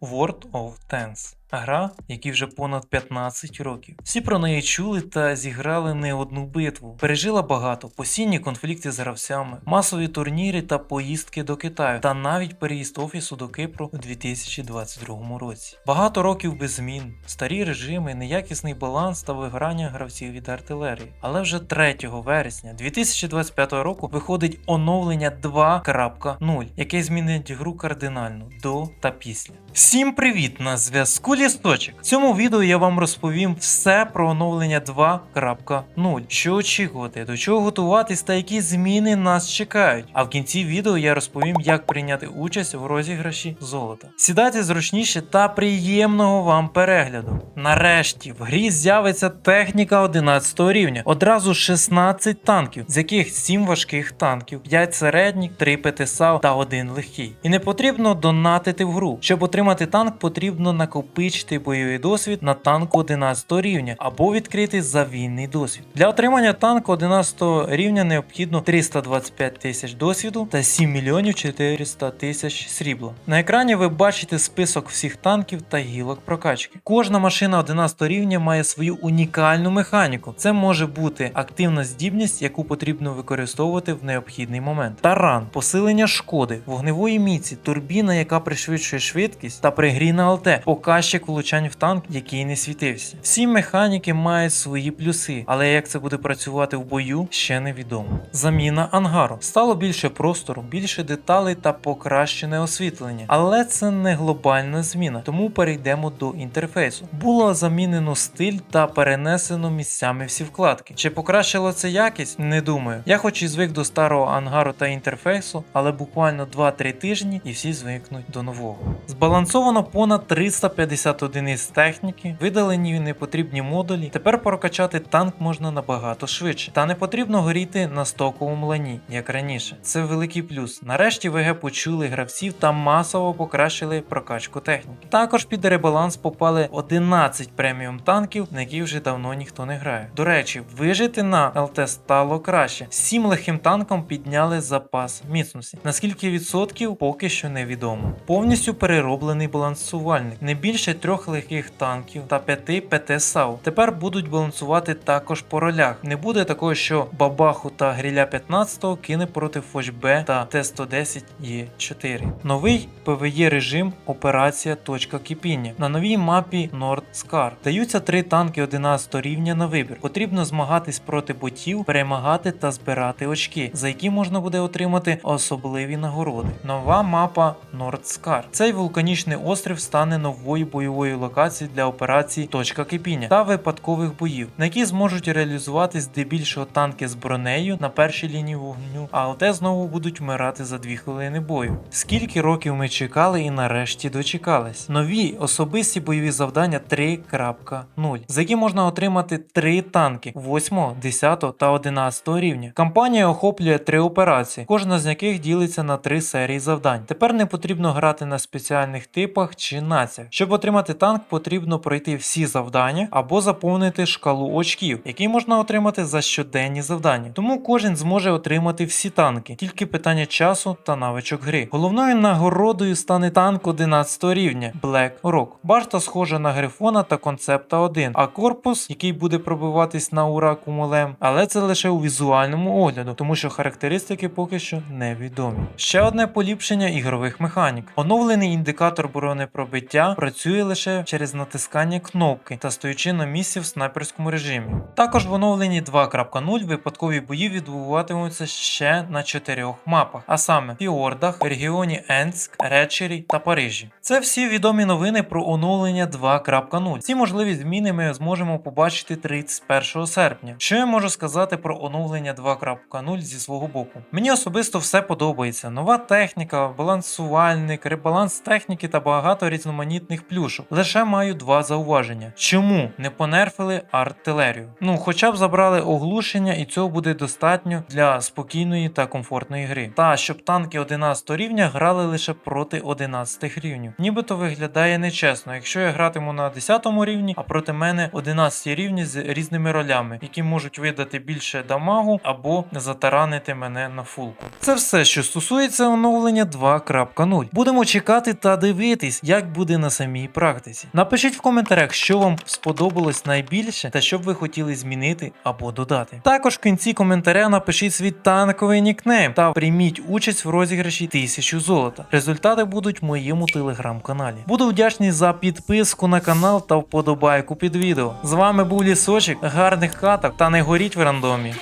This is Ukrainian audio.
Word of Tense Гра, якій вже понад 15 років. Всі про неї чули та зіграли не одну битву. Пережила багато, постійні конфлікти з гравцями, масові турніри та поїздки до Китаю, та навіть переїзд офісу до Кипру у 2022 році. Багато років без змін, старі режими, неякісний баланс та виграння гравців від артилерії. Але вже 3 вересня 2025 року виходить оновлення 2.0, яке змінить гру кардинально до та після. Всім привіт! На зв'язку Лісточок. В цьому відео я вам розповім все про оновлення 2.0, що очікувати, до чого готуватись та які зміни нас чекають. А в кінці відео я розповім, як прийняти участь в розіграші золота. Сідайте зручніше та приємного вам перегляду. Нарешті в грі з'явиться техніка 11 рівня, одразу 16 танків, з яких 7 важких танків, 5 середніх, 3 ПТСАУ та 1 легкий. І не потрібно донатити в гру. Щоб отримати танк, потрібно накопичити бойовий досвід на танку 11 рівня або відкрити завільний досвід. Для отримання танку 11 рівня необхідно 325 тисяч досвіду та 7 мільйонів 400 тисяч срібла. На екрані ви бачите список всіх танків та гілок прокачки. Кожна машина 11 рівня має свою унікальну механіку. Це може бути активна здібність, яку потрібно використовувати в необхідний момент. Таран, посилення шкоди, вогневої міці, турбіна, яка пришвидшує швидкість, та при грі на Показчик влучань в танк, який не світився. Всі механіки мають свої плюси, але як це буде працювати в бою, ще невідомо. Заміна ангару стало більше простору, більше деталей та покращене освітлення. Але це не глобальна зміна, тому перейдемо до інтерфейсу. Було замінено стиль та перенесено місцями всі вкладки. Чи покращило це якість? Не думаю. Я хоч і звик до старого ангару та інтерфейсу, але буквально 2-3 тижні і всі звикнуть до нового. Збалансовано понад 350 одиниць техніки, видалені непотрібні модулі. Тепер прокачати танк можна набагато швидше. Та не потрібно горіти на стоковому лані, як раніше. Це великий плюс. Нарешті ВГ почули гравців та масово покращили прокачку техніки. Також під ребаланс попали 11 преміум танків, на які вже давно ніхто не грає. До речі, вижити на ЛТ стало краще. Всім легким танкам підняли запас міцності. Наскільки відсотків поки що невідомо. Повністю перероблений балансувальник. Не більше трьох легких танків та п'яти ПТ САУ. Тепер будуть балансувати також по ролях. Не буде такого, що Бабаху та Гріля 15 кине проти Фоч Б та Т-110 Є4. Новий ПВЄ режим Операція Точка кипіння. На новій мапі Nord Scar. Даються три танки 11 рівня на вибір. Потрібно змагатись проти ботів, перемагати та збирати очки, за які можна буде отримати особливі нагороди. Нова мапа Nord Scar. Цей вулканічний острів стане новою бойовою локацією для операцій Точка кипіння та випадкових боїв, на які зможуть реалізувати здебільшого танки з бронею на першій лінії вогню, а ЛТ знову будуть вмирати за 2 хвилини бою. Скільки років ми чекали і нарешті дочекались. Нові особисті бойові завдання 3.0, за які можна отримати 3 танки 8, 10 та 11 рівня. Кампанія охоплює 3 операції, кожна з яких ділиться на 3 серії завдань. Тепер не потрібно грати на спеціальних типах чи націях. Щоб отримати танк, потрібно пройти всі завдання або заповнити шкалу очків, які можна отримати за щоденні завдання. Тому кожен зможе отримати всі танки, тільки питання часу та навичок гри. Головною нагородою стане танк 11 рівня Black Rock. Башта схожа на Грифона та концепта 1, а корпус, який буде пробиватись на ура кумулем, але це лише у візуальному огляду, тому що характеристики поки що невідомі. Ще одне поліпшення ігрових механік. Оновлений індикатор бронепробиття працює лише через натискання кнопки та стоячи на місці в снайперському режимі. Також в оновленні 2.0 випадкові бої відбуватимуться ще на чотирьох мапах, а саме Фіордах, регіоні Енск, Речері та Парижі. Це всі відомі новини про оновлення 2.0. Ці можливі зміни ми зможемо побачити 31 серпня. Що я можу сказати про оновлення 2.0 зі свого боку? Мені особисто все подобається. Нова техніка, балансувальник, ребаланс техніки та багато різноманітних плюсів. Плюшок. Лише маю два зауваження. Чому не понерфили артилерію? Ну, хоча б забрали оглушення, і цього буде достатньо для спокійної та комфортної гри. Та щоб танки 11 рівня грали лише проти 11 рівнів. Нібито виглядає нечесно, якщо я гратиму на 10 рівні, а проти мене 11 рівні з різними ролями, які можуть видати більше дамагу або затаранити мене на фулку. Це все, що стосується оновлення 2.0. Будемо чекати та дивитись, як буде на самій практиці. Напишіть в коментарях, що вам сподобалось найбільше та що б ви хотіли змінити або додати. Також в кінці коментаря напишіть свій танковий нікнейм та прийміть участь в розіграші 1000 золота. Результати будуть в моєму телеграм-каналі. Буду вдячний за підписку на канал та вподобайку під відео. З вами був Лісочок, гарних каток та не горіть в рандомі.